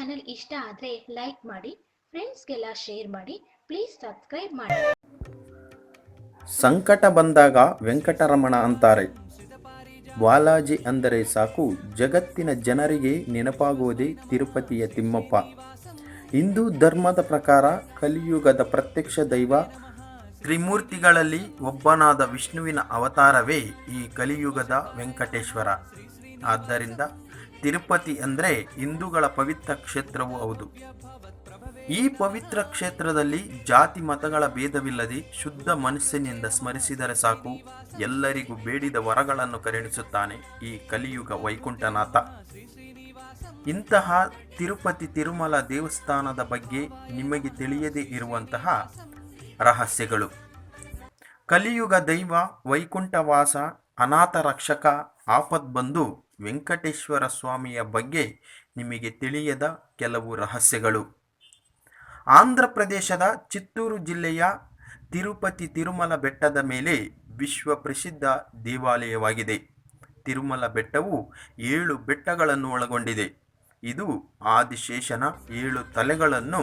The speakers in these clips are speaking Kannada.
ಚಾನೆಲ್ ಇಷ್ಟ ಆದರೆ ಲೈಕ್ ಮಾಡಿ ಫ್ರೆಂಡ್ಸ್ಗೆಲ್ಲ ಶೇರ್ ಮಾಡಿ ಪ್ಲೀಸ್ ಸಬ್ಸ್ಕ್ರೈಬ್ ಮಾಡಿ. ಸಂಕಟ ಬಂದಾಗ ವೆಂಕಟರಮಣ ಅಂತಾರೆ. ಬಾಲಾಜಿ ಅಂದರೆ ಸಾಕು, ಜಗತ್ತಿನ ಜನರಿಗೆ ನೆನಪಾಗುವುದೇ ತಿರುಪತಿಯ ತಿಮ್ಮಪ್ಪ. ಹಿಂದೂ ಧರ್ಮದ ಪ್ರಕಾರ ಕಲಿಯುಗದ ಪ್ರತ್ಯಕ್ಷ ದೈವ, ತ್ರಿಮೂರ್ತಿಗಳಲ್ಲಿ ಒಬ್ಬನಾದ ವಿಷ್ಣುವಿನ ಅವತಾರವೇ ಈ ಕಲಿಯುಗದ ವೆಂಕಟೇಶ್ವರ. ಆದ್ದರಿಂದ ತಿರುಪತಿ ಅಂದರೆ ಹಿಂದೂಗಳ ಪವಿತ್ರ ಕ್ಷೇತ್ರವೂ ಹೌದು. ಈ ಪವಿತ್ರ ಕ್ಷೇತ್ರದಲ್ಲಿ ಜಾತಿ ಮತಗಳ ಭೇದವಿಲ್ಲದೆ ಶುದ್ಧ ಮನಸ್ಸಿನಿಂದ ಸ್ಮರಿಸಿದರೆ ಸಾಕು. ಎಲ್ಲರಿಗೂ ಬೇಡಿದ ವರಗಳನ್ನು ಕರುಣಿಸುತ್ತಾನೆ ಈ ಕಲಿಯುಗ ವೈಕುಂಠನಾಥ. ಇಂತಹ ತಿರುಪತಿ ತಿರುಮಲ ದೇವಸ್ಥಾನದ ಬಗ್ಗೆ ನಿಮಗೆ ತಿಳಿಯದೇ ಇರುವಂತಹ ರಹಸ್ಯಗಳು. ಕಲಿಯುಗ ದೈವ, ವೈಕುಂಠವಾಸ ಅನಾಥ ರಕ್ಷಕ ಆಪತ್ ಬಂದು ವೆಂಕಟೇಶ್ವರ ಸ್ವಾಮಿಯ ಬಗ್ಗೆ ನಿಮಗೆ ತಿಳಿಯದ ಕೆಲವು ರಹಸ್ಯಗಳು. ಆಂಧ್ರ ಪ್ರದೇಶದ ಚಿತ್ತೂರು ಜಿಲ್ಲೆಯ ತಿರುಪತಿ ತಿರುಮಲ ಬೆಟ್ಟದ ಮೇಲೆ ವಿಶ್ವ ಪ್ರಸಿದ್ಧ ದೇವಾಲಯವಾಗಿದೆ. ತಿರುಮಲ ಬೆಟ್ಟವು ಏಳು ಬೆಟ್ಟಗಳನ್ನು ಒಳಗೊಂಡಿದೆ ಇದು ಆದಿಶೇಷನ ಏಳು ತಲೆಗಳನ್ನು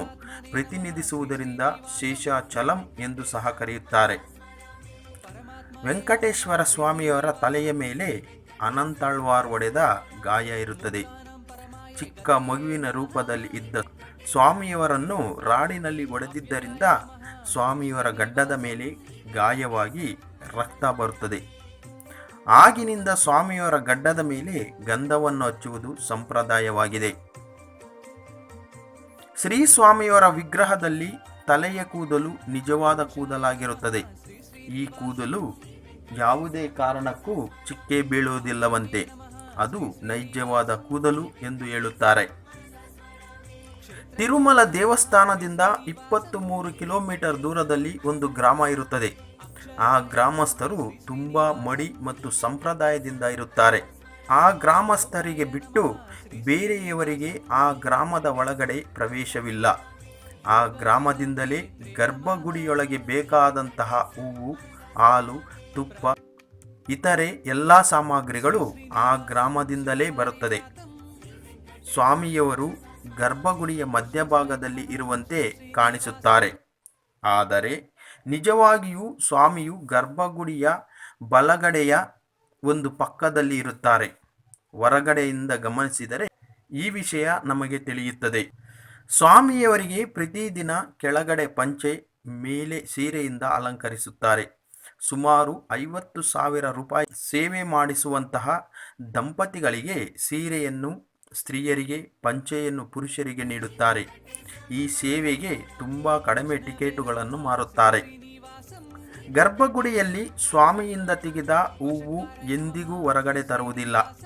ಪ್ರತಿನಿಧಿಸುವುದರಿಂದ ಶೇಷಾಚಲಂ ಎಂದು ಸಹ ಕರೆಯುತ್ತಾರೆ. ವೆಂಕಟೇಶ್ವರ ಸ್ವಾಮಿಯವರ ತಲೆಯ ಮೇಲೆ ಅನಂತಾಳ್ವಾರ್ ಒಡೆದ ಗಾಯ ಇರುತ್ತದೆ. ಚಿಕ್ಕ ಮಗುವಿನ ರೂಪದಲ್ಲಿ ಇದ್ದ ಸ್ವಾಮಿಯವರನ್ನು ರಾಡಿನಲ್ಲಿ ಒಡೆದಿದ್ದರಿಂದ ಸ್ವಾಮಿಯವರ ಗಡ್ಡದ ಮೇಲೆ ಗಾಯವಾಗಿ ರಕ್ತ ಬರುತ್ತದೆ. ಆಗಿನಿಂದ ಸ್ವಾಮಿಯವರ ಗಡ್ಡದ ಮೇಲೆ ಗಂಧವನ್ನು ಹಚ್ಚುವುದು ಸಂಪ್ರದಾಯವಾಗಿದೆ. ಶ್ರೀ ಸ್ವಾಮಿಯವರ ವಿಗ್ರಹದಲ್ಲಿ ತಲೆಯ ಕೂದಲು ನಿಜವಾದ ಕೂದಲಾಗಿರುತ್ತದೆ. ಈ ಕೂದಲು ಯಾವುದೇ ಕಾರಣಕ್ಕೂ ಚಿಕ್ಕೆ ಬೀಳುವುದಿಲ್ಲವಂತೆ. ಅದು ನೈಜವಾದ ಕೂದಲು ಎಂದು ಹೇಳುತ್ತಾರೆ. ತಿರುಮಲ ದೇವಸ್ಥಾನದಿಂದ ಇಪ್ಪತ್ತು ಮೂರು ಕಿಲೋಮೀಟರ್ ದೂರದಲ್ಲಿ ಒಂದು ಗ್ರಾಮ ಇರುತ್ತದೆ. ಆ ಗ್ರಾಮಸ್ಥರು ತುಂಬ ಮಡಿ ಮತ್ತು ಸಂಪ್ರದಾಯದಿಂದ ಇರುತ್ತಾರೆ. ಆ ಗ್ರಾಮಸ್ಥರಿಗೆ ಬಿಟ್ಟು ಬೇರೆಯವರಿಗೆ ಆ ಗ್ರಾಮದ ಒಳಗಡೆ ಪ್ರವೇಶವಿಲ್ಲ. ಆ ಗ್ರಾಮದಿಂದಲೇ ಗರ್ಭಗುಡಿಯೊಳಗೆ ಬೇಕಾದಂತಹ ಹೂವು, ಹಾಲು, ತುಪ್ಪ, ಇತರೆ ಎಲ್ಲ ಸಾಮಗ್ರಿಗಳು ಆ ಗ್ರಾಮದಿಂದಲೇ ಬರುತ್ತದೆ. ಸ್ವಾಮಿಯವರು ಗರ್ಭಗುಡಿಯ ಮಧ್ಯಭಾಗದಲ್ಲಿ ಇರುವಂತೆ ಕಾಣಿಸುತ್ತಾರೆ. ಆದರೆ ನಿಜವಾಗಿಯೂ ಸ್ವಾಮಿಯು ಗರ್ಭಗುಡಿಯ ಬಲಗಡೆಯ ಒಂದು ಪಕ್ಕದಲ್ಲಿ ಇರುತ್ತಾರೆ. ಹೊರಗಡೆಯಿಂದ ಗಮನಿಸಿದರೆ ಈ ವಿಷಯ ನಮಗೆ ತಿಳಿಯುತ್ತದೆ. ಸ್ವಾಮಿಯವರಿಗೆ ಪ್ರತಿದಿನ ಕೆಳಗಡೆ ಪಂಚೆ, ಮೇಲೆ ಸೀರೆಯಿಂದ ಅಲಂಕರಿಸುತ್ತಾರೆ. ಸುಮಾರು ಐವತ್ತು ಸಾವಿರ ರೂಪಾಯಿ ಸೇವೆ ಮಾಡಿಸುವಂತಹ ದಂಪತಿಗಳಿಗೆ ಸೀರೆಯನ್ನು ಸ್ತ್ರೀಯರಿಗೆ, ಪಂಚೆಯನ್ನು ಪುರುಷರಿಗೆ ನೀಡುತ್ತಾರೆ. ಈ ಸೇವೆಗೆ ತುಂಬ ಕಡಿಮೆ ಟಿಕೆಟುಗಳನ್ನು ಮಾರುತ್ತಾರೆ. ಗರ್ಭಗುಡಿಯಲ್ಲಿ ಸ್ವಾಮಿಯಿಂದ ತೆಗೆದ ಹೂವು ಎಂದಿಗೂ ಹೊರಗಡೆ ತರುವುದಿಲ್ಲ.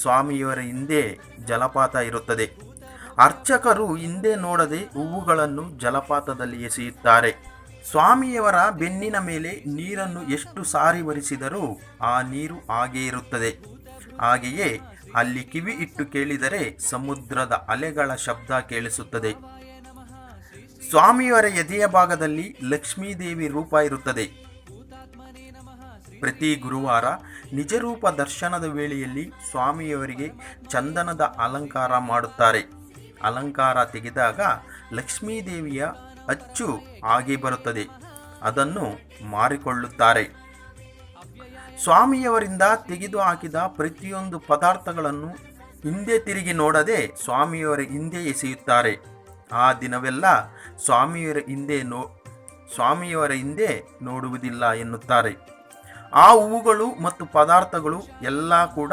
ಸ್ವಾಮಿಯವರ ಹಿಂದೆ ಜಲಪಾತ ಇರುತ್ತದೆ. ಅರ್ಚಕರು ಹಿಂದೆ ನೋಡದೆ ಹೂವುಗಳನ್ನು ಜಲಪಾತದಲ್ಲಿ ಎಸೆಯುತ್ತಾರೆ. ಸ್ವಾಮಿಯವರ ಬೆನ್ನಿನ ಮೇಲೆ ನೀರನ್ನು ಎಷ್ಟು ಸಾರಿ ಒರೆಸಿದರೂ ಆ ನೀರು ಹಾಗೇ ಇರುತ್ತದೆ. ಹಾಗೆಯೇ ಅಲ್ಲಿ ಕಿವಿ ಇಟ್ಟು ಕೇಳಿದರೆ ಸಮುದ್ರದ ಅಲೆಗಳ ಶಬ್ದ ಕೇಳಿಸುತ್ತದೆ. ಸ್ವಾಮಿಯವರ ಎದೆಯ ಭಾಗದಲ್ಲಿ ಲಕ್ಷ್ಮೀದೇವಿ ರೂಪ ಇರುತ್ತದೆ. ಪ್ರತಿ ಗುರುವಾರ ನಿಜರೂಪ ದರ್ಶನದ ವೇಳೆಯಲ್ಲಿ ಸ್ವಾಮಿಯವರಿಗೆ ಚಂದನದ ಅಲಂಕಾರ ಮಾಡುತ್ತಾರೆ. ಅಲಂಕಾರ ತೆಗೆದಾಗ ಲಕ್ಷ್ಮೀದೇವಿಯ ಅಚ್ಚು ಆಗಿ ಬರುತ್ತದೆ ಅದನ್ನು ಮಾರಿಕೊಳ್ಳುತ್ತಾರೆ. ಸ್ವಾಮಿಯವರಿಂದ ತೆಗೆದು ಹಾಕಿದ ಪ್ರತಿಯೊಂದು ಪದಾರ್ಥಗಳನ್ನು ಹಿಂದೆ ತಿರುಗಿ ನೋಡದೆ ಸ್ವಾಮಿಯವರ ಹಿಂದೆ ಎಸೆಯುತ್ತಾರೆ. ಆ ದಿನವೆಲ್ಲ ಸ್ವಾಮಿಯವರ ಹಿಂದೆ ನೋ, ಸ್ವಾಮಿಯವರ ಹಿಂದೆ ನೋಡುವುದಿಲ್ಲ ಎನ್ನುತ್ತಾರೆ. ಆ ಹೂವುಗಳು ಮತ್ತು ಪದಾರ್ಥಗಳು ಎಲ್ಲ ಕೂಡ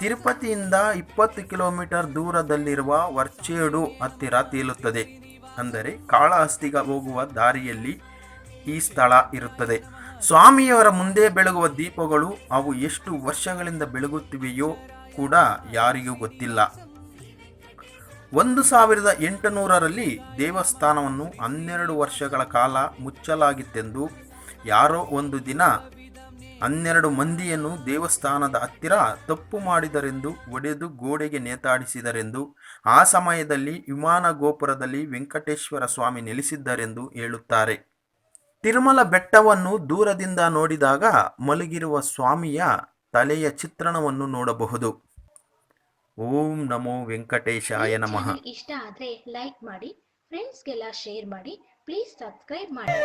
ತಿರುಪತಿಯಿಂದ ಇಪ್ಪತ್ತು ಕಿಲೋಮೀಟರ್ ದೂರದಲ್ಲಿರುವ ವರ್ಚೇಡು ಹತ್ತಿರ ತೇಲುತ್ತದೆ. ಅಂದರೆ ಕಾಳಹಸ್ತಿಗೆ ಹೋಗುವ ದಾರಿಯಲ್ಲಿ ಈ ಸ್ಥಳ ಇರುತ್ತದೆ. ಸ್ವಾಮಿಯವರ ಮುಂದೆ ಬೆಳಗುವ ದೀಪಗಳು ಅವು ಎಷ್ಟು ವರ್ಷಗಳಿಂದ ಬೆಳಗುತ್ತಿವೆಯೋ ಕೂಡ ಯಾರಿಗೂ ಗೊತ್ತಿಲ್ಲ. ಒಂದು ಸಾವಿರದ ಎಂಟುನೂರರಲ್ಲಿ ದೇವಸ್ಥಾನವನ್ನು ಹನ್ನೆರಡು ವರ್ಷಗಳ ಕಾಲ ಮುಚ್ಚಲಾಗಿತ್ತೆಂದು ಯಾರೋ ಒಂದು ದಿನ ಹನ್ನೆರಡು ಮಂದಿಯನ್ನು ದೇವಸ್ಥಾನದ ಹತ್ತಿರ ತಪ್ಪು ಮಾಡಿದರೆಂದು ಒಡೆದು ಗೋಡೆಗೆ ನೇತಾಡಿಸಿದರೆಂದು ಆ ಸಮಯದಲ್ಲಿ ವಿಮಾನ ಗೋಪುರದಲ್ಲಿ ವೆಂಕಟೇಶ್ವರ ಸ್ವಾಮಿ ನೆಲೆಸಿದ್ದರೆಂದು ಹೇಳುತ್ತಾರೆ. ತಿರುಮಲ ಬೆಟ್ಟವನ್ನು ದೂರದಿಂದ ನೋಡಿದಾಗ ಮಲಗಿರುವ ಸ್ವಾಮಿಯ ತಲೆಯ ಚಿತ್ರಣವನ್ನು ನೋಡಬಹುದು. ಓಂ ನಮೋ ವೆಂಕಟೇಶಾಯ ನಮಃ. ಇಷ್ಟ ಆದರೆ ಲೈಕ್ ಮಾಡಿ ಫ್ರೆಂಡ್ಸ್ಗೆಲ್ಲ ಶೇರ್ ಮಾಡಿ ಪ್ಲೀಸ್ ಸಬ್ಸ್ಕ್ರೈಬ್ ಮಾಡಿ.